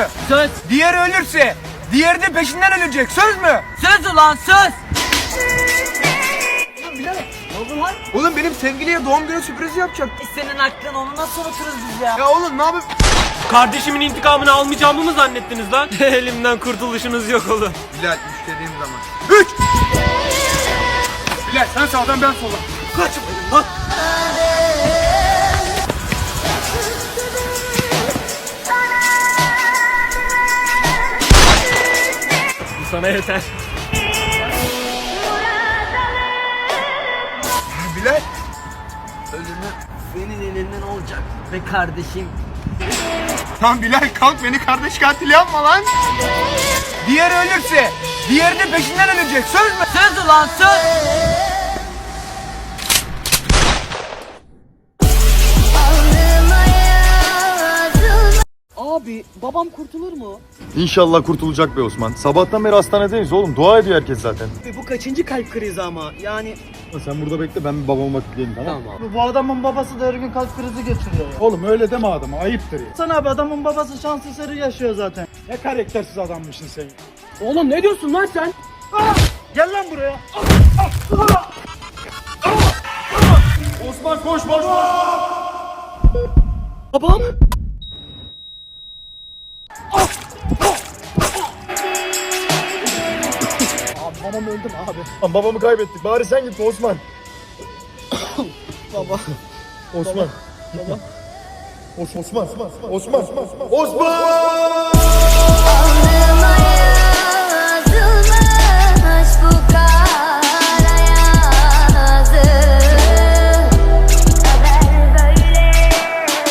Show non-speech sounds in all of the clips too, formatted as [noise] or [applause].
mü? Söz. Diğeri ölürse diğeri de peşinden ölecek. Söz mü? Söz ulan söz. Oğlum benim sevgiliye doğum günü sürprizi yapacak. Senin aklın onu nasıl unuturuz biz ya? Ya oğlum ne yapayım? Kardeşimin intikamını almayacağımı mı zannettiniz lan? [laughs] Elimden kurtuluşunuz yok oğlum. Bilal istediğim zaman. Üç. Bilal sen sağdan ben soldan. Kaçmayın lan. Sana yeter. Bilal. Ölümü senin elinden olacak be kardeşim. Lan Bilal kalk beni kardeş katili yapma lan. Diğeri ölürse diğeri de peşinden ölecek. Söz mü? Söz ulan söz. Abi babam kurtulur mu? İnşallah kurtulacak be Osman. Sabahtan beri hastanedeyiz oğlum. Dua ediyor herkes zaten. Bu kaçıncı kalp krizi ama yani Sen burada bekle ben bir babama bakıp geleyim tamam mı? bu adamın babası da her gün kalp krizi geçiriyor ya. Oğlum öyle deme adama ayıptır ya. Sana abi adamın babası şans eseri yaşıyor zaten. Ne karaktersiz adammışsın sen. Oğlum ne diyorsun lan sen? Gel lan buraya. Osman koş koş koş. Babam? Lan babamı kaybettik. Bari sen gitme [coughs] Osman. Baba. Osman. Baba. Osman. Osman. Osman. Osman. Osman. Kader böyle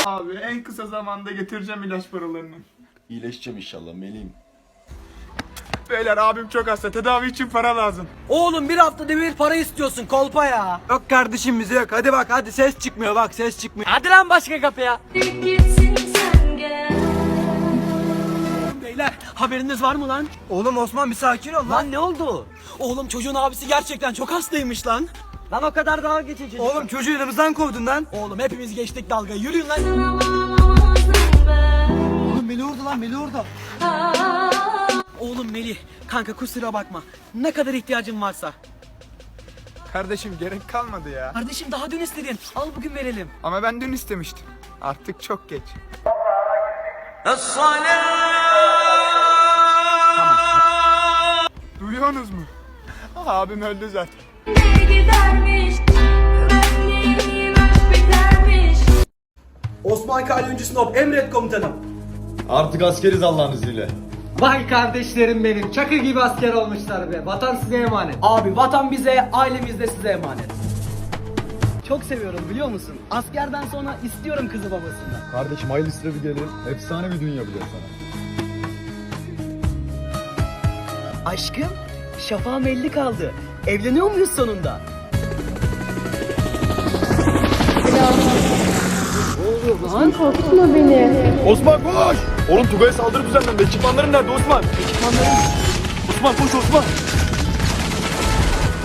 Abi en kısa zamanda getireceğim ilaç paralarını. İyileşeceğim inşallah meleğim. Beyler abim çok hasta. Tedavi için para lazım. Oğlum bir haftada bir para istiyorsun kolpa ya. Yok kardeşim bize yok. Hadi bak hadi ses çıkmıyor bak ses çıkmıyor. Hadi lan başka kapıya. Beyler haberiniz var mı lan? Oğlum Osman bir sakin ol lan. Lan ne oldu? Oğlum çocuğun abisi gerçekten çok hastaymış lan. Lan o kadar daha geçici. Oğlum çocuğu yanımızdan kovdun lan. Oğlum hepimiz geçtik dalgayı yürüyün lan. Oğlum Melih orada lan Melih orada. Oğlum Melih kanka kusura bakma. Ne kadar ihtiyacın varsa. Kardeşim gerek kalmadı ya. Kardeşim daha dün istedin. Al bugün verelim. Ama ben dün istemiştim. Artık çok geç. Duyuyorsunuz mu? Abim öldü zaten. Osman Kalyoncu Snop emret komutanım. Artık askeriz Allah'ın izniyle. Vay kardeşlerim benim. Çakı gibi asker olmuşlar be. Vatan size emanet. Abi vatan bize, ailemiz de size emanet. Çok seviyorum biliyor musun? Askerden sonra istiyorum kızı babasından. Kardeşim hayırlısı bir gelir. Efsane bir dünya bilir sana. Aşkım, şafağım elli kaldı. Evleniyor muyuz sonunda? Osman koş! Oğlum Tugay'a saldırı düzenlendi. Ekipmanların nerede Osman? Ekipmanların. Osman koş Osman.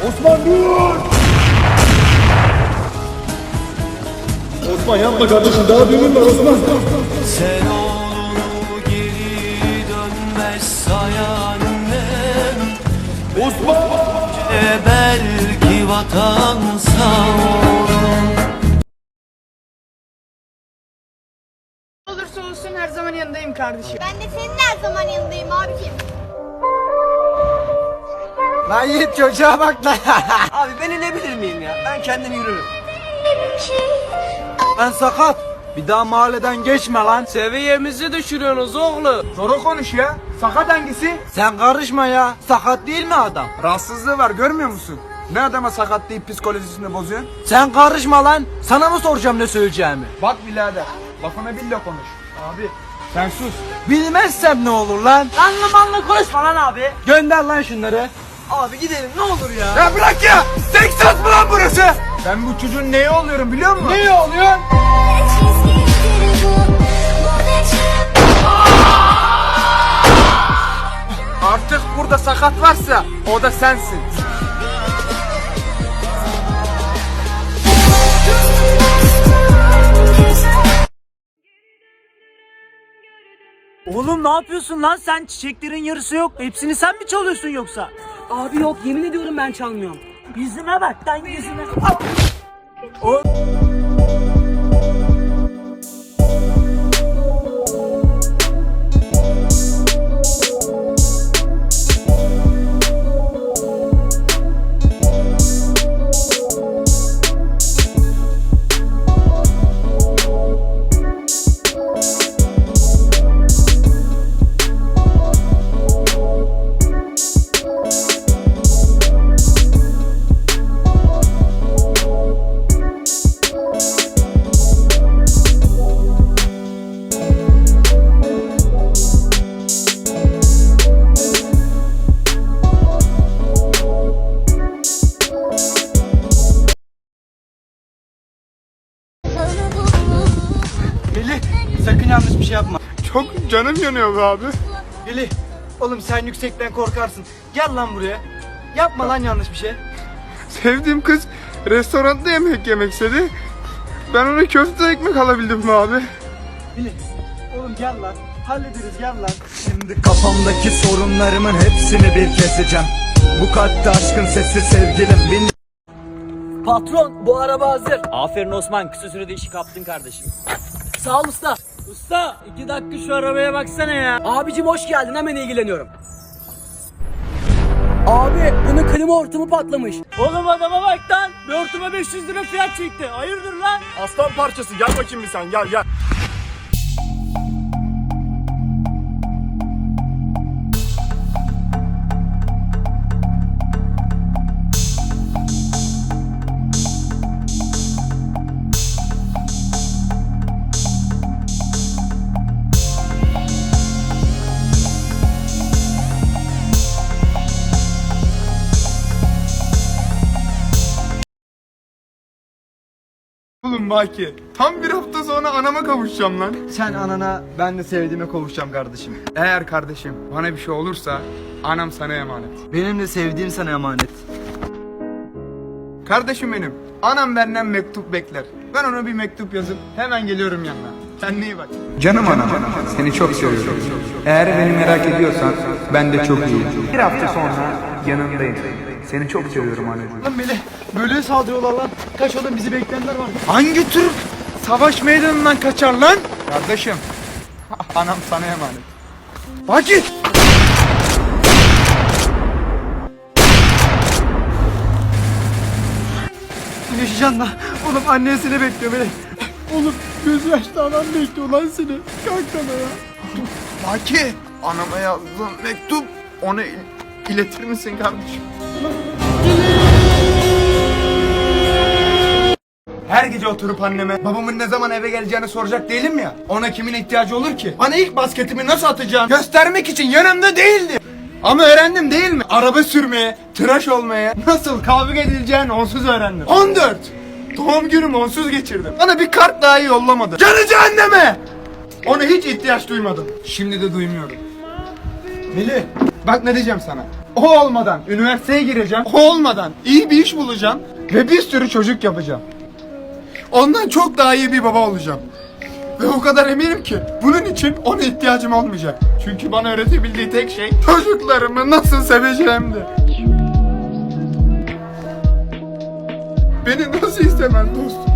Osman dur! Osman yapma kardeşim daha düğünün var Osman. Sen oğlunu geri dönmez sayan annem Osman! Belki vatan sağ olur olursa olsun her zaman yanındayım kardeşim. Ben de senin her zaman yanındayım abicim Lan Yiğit çocuğa bak lan. [laughs] Abi ben inebilir miyim ya? Ben kendim yürürüm. Lan sakat. Bir daha mahalleden geçme lan. Seviyemizi düşürüyorsunuz oğlum. Doğru konuş ya. Sakat hangisi? Sen karışma ya. Sakat değil mi adam? Rahatsızlığı var görmüyor musun? Ne adama sakat deyip psikolojisini bozuyorsun? Sen karışma lan. Sana mı soracağım ne söyleyeceğimi? Bak birader. Lafına bille konuş. Abi sen sus. Bilmezsem ne olur lan? Anlı manlı konuşma lan abi. Gönder lan şunları. Abi gidelim ne olur ya. Ya bırak ya. Texas mı lan burası? Ben bu çocuğun neyi oluyorum biliyor musun? Neyi oluyorsun? Artık burada sakat varsa o da sensin. Oğlum ne yapıyorsun lan sen? Çiçeklerin yarısı yok. Hepsini sen mi çalıyorsun yoksa? Abi yok yemin ediyorum ben çalmıyorum. Yüzüme bak lan yüzüme. Melih sakın yanlış bir şey yapma. Çok canım yanıyor be abi. Melih oğlum sen yüksekten korkarsın. Gel lan buraya. Yapma lan yanlış bir şey. Sevdiğim kız restoranda yemek yemek istedi. Ben ona köfte ekmek alabildim mi abi? Melih oğlum gel lan. Hallederiz gel lan. Şimdi kafamdaki sorunlarımın hepsini bir keseceğim Bu kalpte aşkın sesi sevgilim bin Patron bu araba hazır. Aferin Osman kısa sürede işi kaptın kardeşim. Sağ ol usta. Usta iki dakika şu arabaya baksana ya. Abicim hoş geldin hemen ilgileniyorum. Abi bunun klima hortumu patlamış. Oğlum adama bak lan. Bir hortuma 500 lira fiyat çekti. Hayırdır lan? Aslan parçası gel bakayım bir sen gel gel. Oğlum Baki tam bir hafta sonra anama kavuşacağım lan. Sen anana ben de sevdiğime kavuşacağım kardeşim. Eğer kardeşim bana bir şey olursa anam sana emanet. Benim de sevdiğim sana emanet. Kardeşim benim anam benden mektup bekler. Ben ona bir mektup yazıp hemen geliyorum yanına. Sen iyi bak. Canım anam, seni çok seviyorum. Eğer beni merak ediyorsan ben de çok iyiyim. Bir hafta sonra yanındayım. Seni çok seviyorum anneciğim. Lan Melih, böyle saldırıyorlar lan. Kaç oğlum bizi bekleyenler var. Hangi Türk savaş meydanından kaçar lan? Kardeşim [laughs] anam sana emanet. Baki! Yaşayacaksın lan. Oğlum annesini bekliyor Melih. Oğlum göz yaşlı anam bekliyor lan seni. Kalk ya. Baki! Anama yazdığım mektup ona il- iletir misin kardeşim? Her gece oturup anneme babamın ne zaman eve geleceğini soracak değilim ya. Ona kimin ihtiyacı olur ki? Bana ilk basketimi nasıl atacağım göstermek için yanımda değildi. Ama öğrendim değil mi? Araba sürmeye, tıraş olmaya, nasıl kavga edileceğini onsuz öğrendim. 14! Doğum günümü onsuz geçirdim. Bana bir kart daha yollamadı. Canı cehenneme! Ona hiç ihtiyaç duymadım. Şimdi de duymuyorum. Melih, bak ne diyeceğim sana. O olmadan üniversiteye gireceğim. O olmadan iyi bir iş bulacağım. Ve bir sürü çocuk yapacağım. Ondan çok daha iyi bir baba olacağım. Ve o kadar eminim ki bunun için ona ihtiyacım olmayacak. Çünkü bana öğretebildiği tek şey çocuklarımı nasıl seveceğimdi. Beni nasıl istemez dostum?